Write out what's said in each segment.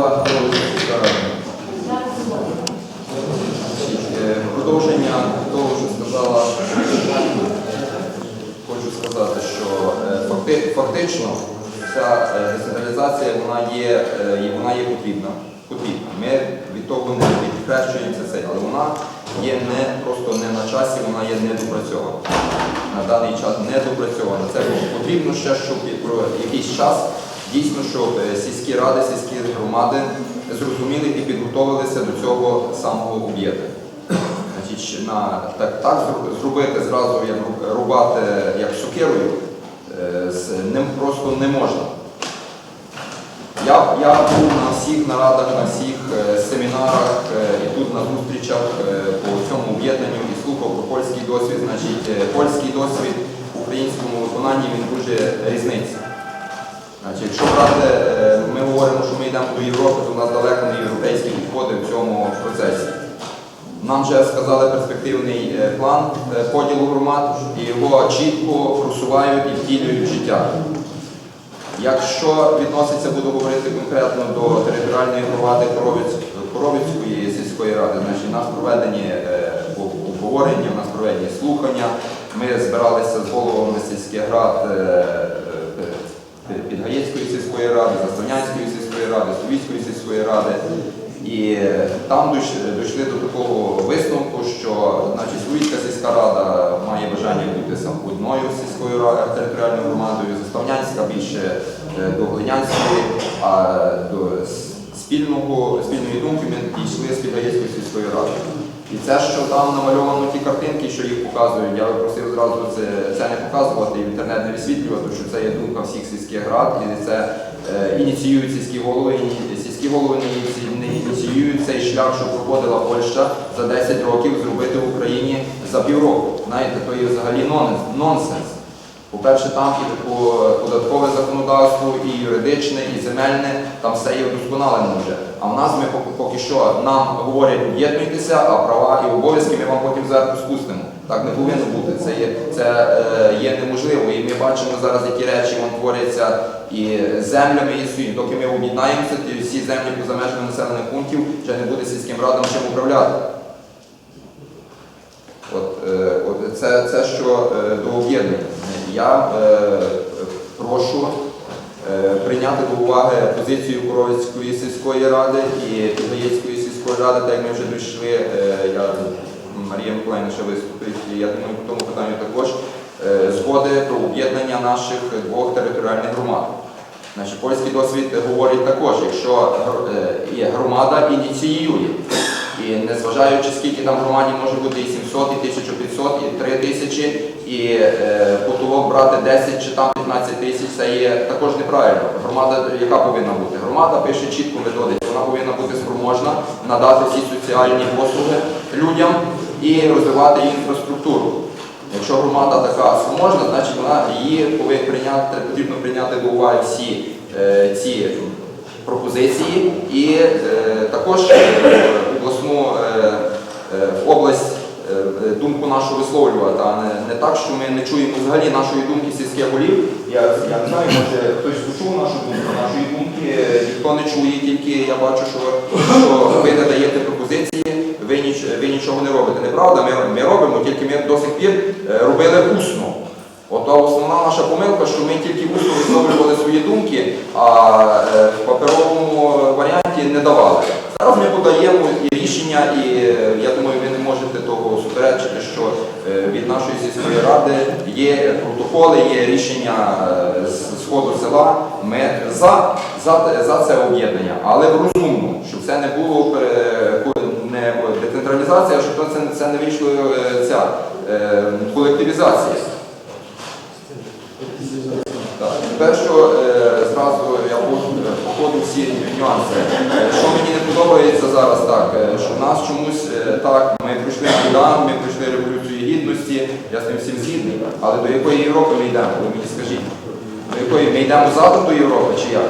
Е, Продовження того, що сказала, хочу сказати, що е, фактично ця е, децентралізація вона є, вона є потрібна. потрібна. Ми від того не відхрещуємося це, але вона є не просто не на часі, вона є недопрацьована. На даний час недопрацьована. Це потрібно ще, щоб якийсь час дійсно, щоб е, сільські ради, сільські громади зрозуміли і підготовилися до цього самого об'єднання. На, так, так зробити зразу, як рубати як сокирою, е, з ним просто не можна. Я, я був на всіх нарадах, на всіх е, семінарах і тут на зустрічах по цьому об'єднанню і слухав про польський досвід. Значить, польський досвід в українському виконанні він дуже різниця. Значить, якщо брати, е, ми говоримо, що ми йдемо до Європи, то у нас далеко не європейські підходи в цьому процесі. Нам вже сказали перспективний е, план е, поділу громад, і його чітко просувають і втілюють в життя. Якщо відноситься, буду говорити конкретно до територіальної громади Коровицької сільської ради, значить у нас проведені обговорення, у нас проведені слухання. Ми збиралися з головами сільських рад е, е, Підгаєцької сільської ради, Заслонянської сільської ради, Словіцької сільської ради. І е, там дійшли до такого висновку, що значить, Словіцька сільська рада має бажання бути одною сільською ра- територіальною громадою, Заставнянська більше е, до Глинянської, а до спільного, спільної думки ми дійшли з Підгаєцької сільської ради. І це, що там намальовано ті картинки, що їх показують, я просив зразу це, це не показувати інтернет не висвітлювати, що це є думка всіх сільських рад, і це ініціюють сільські голови, сільські голови не ініціюють цей шлях, що проходила Польща за 10 років зробити в Україні за півроку. Знаєте, то є взагалі нонсенс. По-перше, там і по- податкове законодавство, і юридичне, і земельне, там все є вдосконалено вже. А в нас ми поки, що нам говорять, об'єднуйтеся, а права і обов'язки ми вам потім зверху спустимо. Так не повинно бути. Це є, це, е, є неможливо. І ми бачимо зараз, які речі вон творяться і землями, і свої. Доки ми об'єднаємося, то всі землі поза межами населених пунктів вже не буде сільським радам чим управляти. От, е, от це, це що е, до об'єднання. Я е, прошу е, прийняти до уваги позицію Коровицької сільської ради і Підгаєцької сільської ради, так як ми вже дійшли, е, я, Марія Миколаївна ще виступить, я думаю, по тому питанню також, е, згоди про об'єднання наших двох територіальних громад. Значить, польський досвід говорить також, якщо е, громада ініціює, і незважаючи скільки там громаді може бути і 700, і 1500, і 3000, і е, потолок брати 10 чи там 15 тисяч, це є також неправильно. Громада, яка повинна бути? Громада пише чітко методику, вона повинна бути спроможна надати всі соціальні послуги людям і розвивати її інфраструктуру. Якщо громада така спроможна, значить вона її повинна прийняти, потрібно прийняти до уваги всі е, ці пропозиції і е, також е, обласну е, е, область е, думку нашу висловлювати, а не, не так, що ми не чуємо взагалі нашої думки сільських голів. Я, я не знаю, може хтось почув нашу думку, нашої думки ніхто не чує, тільки я бачу, що, що ви не даєте пропозиції, нічого не робите. Неправда, ми, ми робимо, тільки ми до сих пір е, робили усно. Ото основна наша помилка, що ми тільки усно висловлювали свої думки, а е, в паперовому варіанті не давали. Зараз ми подаємо і рішення, і е, я думаю, ви не можете того суперечити, що від нашої сільської ради є протоколи, є рішення сходу села. Ми за, за, за це об'єднання, але в розумному, щоб це не було децентралізація, щоб це, це не вийшло е, ця е, колективізація. Так, Тепер, що е, зразу я по- походу всі нюанси. Що мені не подобається зараз, так, що в нас чомусь так, ми пройшли Майдан, ми пройшли революцію гідності, я з тим всім згідний. Але до якої Європи ми йдемо, ви мені скажіть? До якої ми йдемо задом до Європи чи як?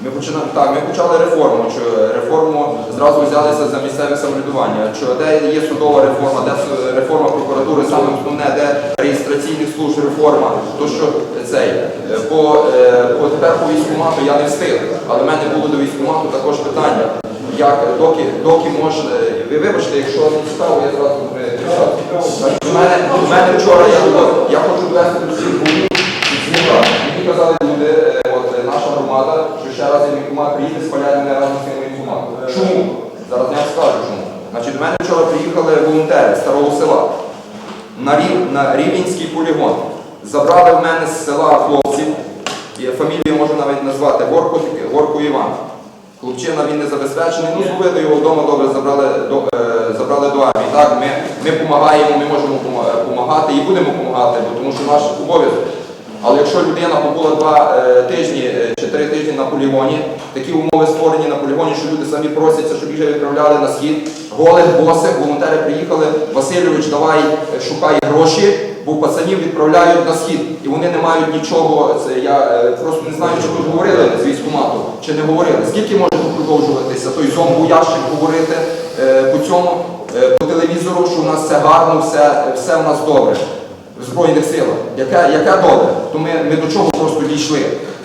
Ми починаємо так, ми почали реформу. Що реформу зразу взялися за місцеве самоврядування. Що де є судова реформа, де реформа прокуратури, саме основне, де реєстраційних служб реформа. То що цей е, по, е, по тепер по військкомату я не встиг, але в мене було до військкомату також питання. Як доки, доки може, ви вибачте, якщо не цікаво, я зразу. У мене, мене вчора я, я хочу довести до всіх. Мені казали люди, е, наша громада, що ще раз військкомат приїде, спаляє мене разом з цим військкоматом. Чому? Зараз я скажу чому. Значить, до мене вчора приїхали волонтери з старого села на, рів, на Рівненський полігон. Забрали в мене з села хлопців, фамілію можу навіть назвати Горко, Горко Іван. Хлопчина він не забезпечений, ну зловили його вдома добре, забрали до, е, забрали до армії. Так, ми, ми допомагаємо, ми можемо допомагати і будемо допомагати, тому що наш обов'язок. Але якщо людина побула два е, тижні е, чи три тижні на полігоні, такі умови створені на полігоні, що люди самі просяться, щоб їх відправляли на схід. Голих, босих, волонтери приїхали, Васильович, давай е, шукай гроші, бо пацанів відправляють на схід. І вони не мають нічого. Це я просто не знаю, чи тут говорили з військкомату, чи не говорили. Скільки може продовжуватися той зомбу-ящик говорити по цьому, по телевізору, що у нас все гарно, все, все в нас добре в Збройних силах. Яке, яке добре? То ми, ми до чого просто дійшли?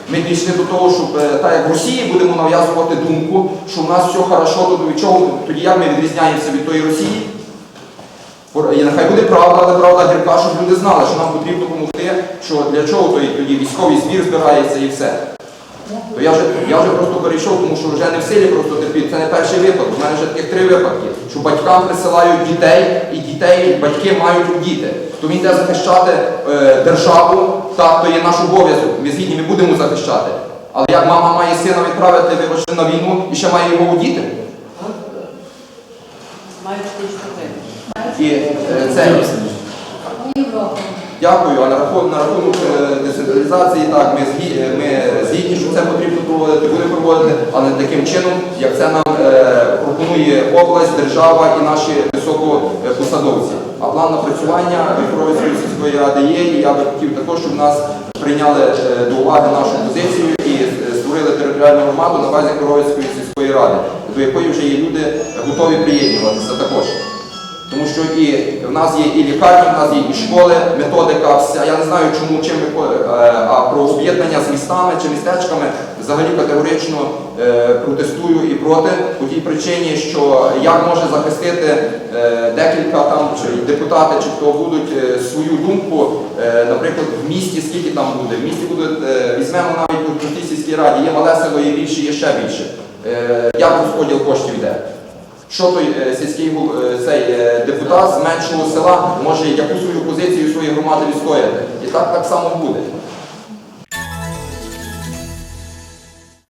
Ми дійшли до того, щоб е, так як в Росії будемо нав'язувати думку, що в нас все хорошо, то від чого тоді як ми відрізняємося від тої Росії? І нехай буде правда, але правда гірка, щоб люди знали, що нам потрібно допомогти, що для чого тоді, тоді військовий збір збирається і все. То я вже, я вже просто перейшов, тому що вже не в силі просто терпіти. Це не перший випадок. У мене вже таких три випадки, що батькам присилають дітей, і дітей батьки мають діти. То він йде захищати е, державу, так, то є наш обов'язок. Ми згідні, ми будемо захищати. Але як мама має сина відправити вибачте, на війну і ще має його удіти? І е, це. Дякую. А на рахунок, на рахунок е, децентралізації, так, ми, е, ми згідні, що це потрібно проводити, будемо проводити, але не таким чином, як це нам е, пропонує область, держава і наші високопосадовці. А план напрацювання Вікровицької сільської ради є, і я би хотів також, щоб нас прийняли е, до уваги нашу позицію і е, створили територіальну громаду на базі Коровицької сільської ради, до якої вже є люди готові приєднуватися також. Тому що і в нас є і лікарні, в нас є і школи, методика, вся. Я не знаю, чому чим ми е, а про об'єднання з містами чи містечками взагалі категорично е, протестую і проти по тій причині, що як може захистити е, декілька там чи депутати, чи хто будуть свою думку, наприклад, в місті скільки там буде. В місті буде е, візьмемо навіть у сільській раді, є мале село, є більше, є ще більше. Як розподіл коштів йде? Що той е, сільський е, цей е, депутат з меншого села може яку свою позицію своєї громади відстояти? І так так само буде.